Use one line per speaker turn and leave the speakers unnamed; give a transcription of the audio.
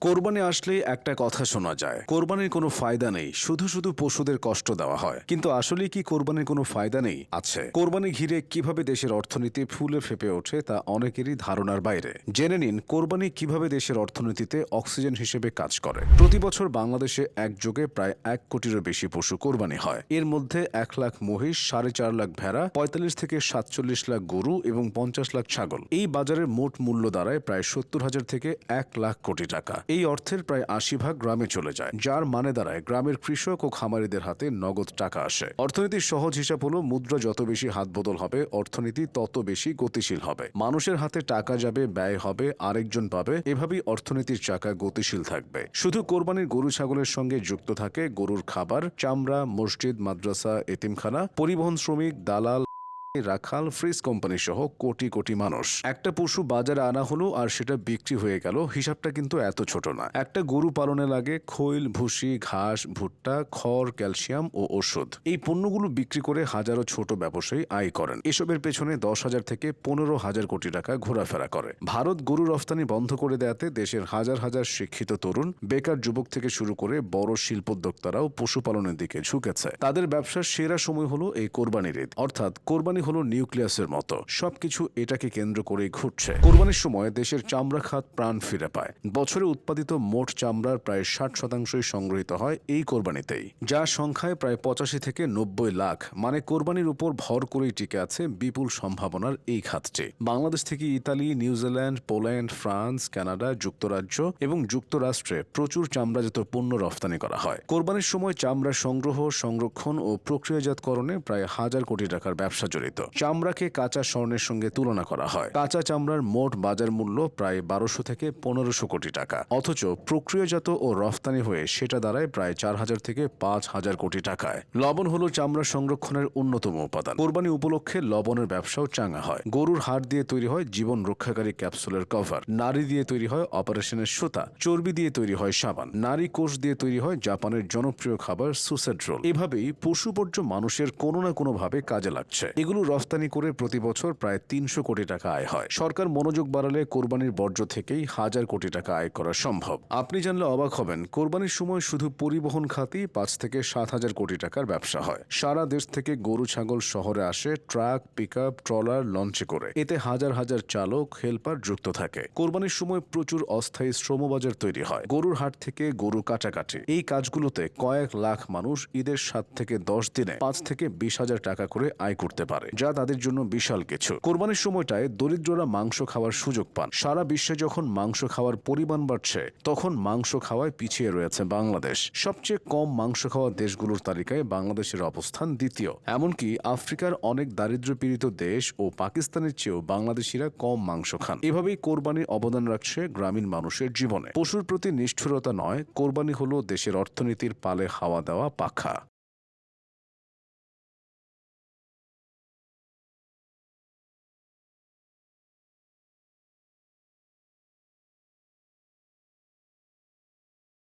কোরবানি আসলেই একটা কথা শোনা যায়। কোরবানির কোনো ফায়দা নেই, শুধু শুধু পশুদের কষ্ট দেওয়া হয়। কিন্তু আসলে কি কোরবানির কোনো ফায়দা নেই? আছে। কোরবানি ঘিরে কীভাবে দেশের অর্থনীতি ফুলে ফেপে ওঠে তা অনেকেরই ধারণার বাইরে। জেনে নিন, কোরবানি কীভাবে দেশের অর্থনীতিতে অক্সিজেন হিসেবে কাজ করে। প্রতি বছর বাংলাদেশে একযোগে প্রায় এক কোটিরও বেশি পশু কোরবানি হয়। এর মধ্যে এক লাখ মহিষ, সাড়ে চার লাখ ভেড়া, পঁয়তাল্লিশ থেকে সাতচল্লিশ লাখ গরু এবং পঞ্চাশ লাখ ছাগল। এই বাজারের মোট মূল্য দাঁড়ায় প্রায় সত্তর হাজার থেকে এক লাখ কোটি টাকা। এই অর্থের প্রায় আশি ভাগ গ্রামে চলে যায়, যার মানে দাঁড়ায় গ্রামের কৃষক ও খামারিদের হাতে নগদ টাকা আসে। অর্থনীতির সহজ হিসাব হলো, মুদ্রা যত বেশি হাত বদল হবে, অর্থনীতি তত বেশি গতিশীল হবে। মানুষের হাতে টাকা যাবে, ব্যয় হবে, আরেকজন পাবে, এভাবেই অর্থনীতির চাকা গতিশীল থাকবে। শুধু কোরবানির গরু ছাগলের সঙ্গে যুক্ত থাকে গরুর খাবার, চামড়া, মসজিদ, মাদ্রাসা, এতিমখানা, পরিবহন শ্রমিক, দালাল রাখাল ফ্রিজ কোম্পানি সহ কোটি কোটি মানুষ। একটা পশু বাজারে আনা হলো আর সেটা বিক্রি হয়ে গেল। হিসাবটা কিন্তু এত ছোট না। একটা গরু পালনে লাগে খৈল, ভুসি, ঘাস, ভুট্টা, খড়, ক্যালসিয়াম ও ওষুধ। এই পণ্যগুলো বিক্রি করে হাজারো ছোট ব্যবসায়ী আয় করেন। এসবের পেছনে দশ হাজার থেকে পনেরো হাজার কোটি টাকা ঘোরাফেরা করে। ভারত গরু রফতানি বন্ধ করে দেয়াতে দেশের হাজার হাজার শিক্ষিত তরুণ, বেকার যুবক থেকে শুরু করে বড় শিল্পোদ্যোক্তারাও পশুপালনের দিকে ঝুঁকেছে। তাদের ব্যবসার সেরা সময় হলো এই কোরবানির ঈদ। অর্থাৎ কোরবানি হলো নিউক্লিয়াসের মতো। সবকিছু এটাকে কেন্দ্র করেই ঘুরছে। কোরবানির সময় দেশের চামড়া খাত প্রাণ ফিরে পায়। বছরে উৎপাদিত মোট চামড়ার প্রায় ষাট শতাংশই সংগৃহীত হয় এই কোরবানিতেই। যা সংখ্যায় প্রায় পঁচাশি থেকে নব্বই লাখ। মানে কোরবানির উপর ভর করেই টিকে আছে বিপুল সম্ভাবনার এই খাতটি। বাংলাদেশ থেকে Italy New Zealand Poland, France, Canada, যুক্তরাজ্য এবং যুক্তরাষ্ট্রে প্রচুর চামড়াজাত পণ্য রফতানি করা হয়। কোরবানির সময় চামড়া সংগ্রহ, সংরক্ষণ ও প্রক্রিয়াজাতকরণে প্রায় হাজার কোটি টাকার ব্যবসা জড়িত। চামড়াকে কাঁচা স্বর্ণের সঙ্গে তুলনা করা হয়। কাঁচা চামড়ার মোট বাজার মূল্য প্রায় বারোশো থেকে পনেরোশো কোটি টাকা। অথচ প্রক্রিয়াজাত ও রফতানি হয়ে সেটা দাঁড়ায় প্রায় চার হাজার থেকে পাঁচ হাজার কোটি টাকায়। লবণ হলো চামড়া সংরক্ষণের অন্যতম উপাদান। কোরবানি উপলক্ষে লবণের ব্যবসাও চাঙা হয়। গরুর হাড় দিয়ে তৈরি হয় জীবন রক্ষাকারী ক্যাপসুলের কভার। নারী দিয়ে তৈরি হয় অপারেশনের সুতা। চর্বি দিয়ে তৈরি হয় সাবান। নারী কোষ দিয়ে তৈরি হয় জাপানের জনপ্রিয় খাবার সুসেড রোল। এভাবেই পশুবর্জ্য মানুষের কোনো না কোনো ভাবে কাজে লাগছে। এগুলো রফতানি করে প্রতি বছর প্রায় তিনশো কোটি টাকা আয় হয়। সরকার মনোযোগ বাড়ালে কোরবানির বর্জ্য থেকেই হাজার কোটি টাকা আয় করা সম্ভব। আপনি জানলে অবাক হবেন, কোরবানির সময় শুধু পরিবহন খাতেই পাঁচ থেকে সাত হাজার কোটি টাকার ব্যবসা হয়। সারা দেশ থেকে গরু, ছাগল শহরে আসে, ট্রাক পিক ট্রলার লঞ্চে করে। এতে হাজার হাজার চালক, হেল্পার যুক্ত থাকে। কোরবানির সময় প্রচুর অস্থায়ী শ্রমবাজার তৈরি হয়। গরুর হাট থেকে গরু কাটাকাটি। এই কাজগুলোতে কয়েক লাখ মানুষ ঈদের সাত থেকে দশ দিনে পাঁচ থেকে বিশ হাজার টাকা করে আয় করতে পারে যা তাদের জন্য বিশাল কিছু। কোরবানির সময়টায় দরিদ্ররা মাংস খাওয়ার সুযোগ পান। সারা বিশ্বে যখন মাংস খাওয়ার পরিমাণ বাড়ছে, তখন মাংস খাওয়ায় পিছিয়ে রয়েছে বাংলাদেশ। সবচেয়ে কম মাংস খাওয়া দেশগুলোর তালিকায় বাংলাদেশের অবস্থান দ্বিতীয়। এমনকি আফ্রিকার অনেক দারিদ্র্যপীড়িত দেশ ও পাকিস্তানের চেয়েও বাংলাদেশিরা কম মাংস খান। এভাবেই কোরবানির অবদান রাখছে গ্রামীণ মানুষের জীবনে। পশুর প্রতি নিষ্ঠুরতা নয়, কোরবানি হল দেশের অর্থনীতির পালে হাওয়া দেওয়া পাখা।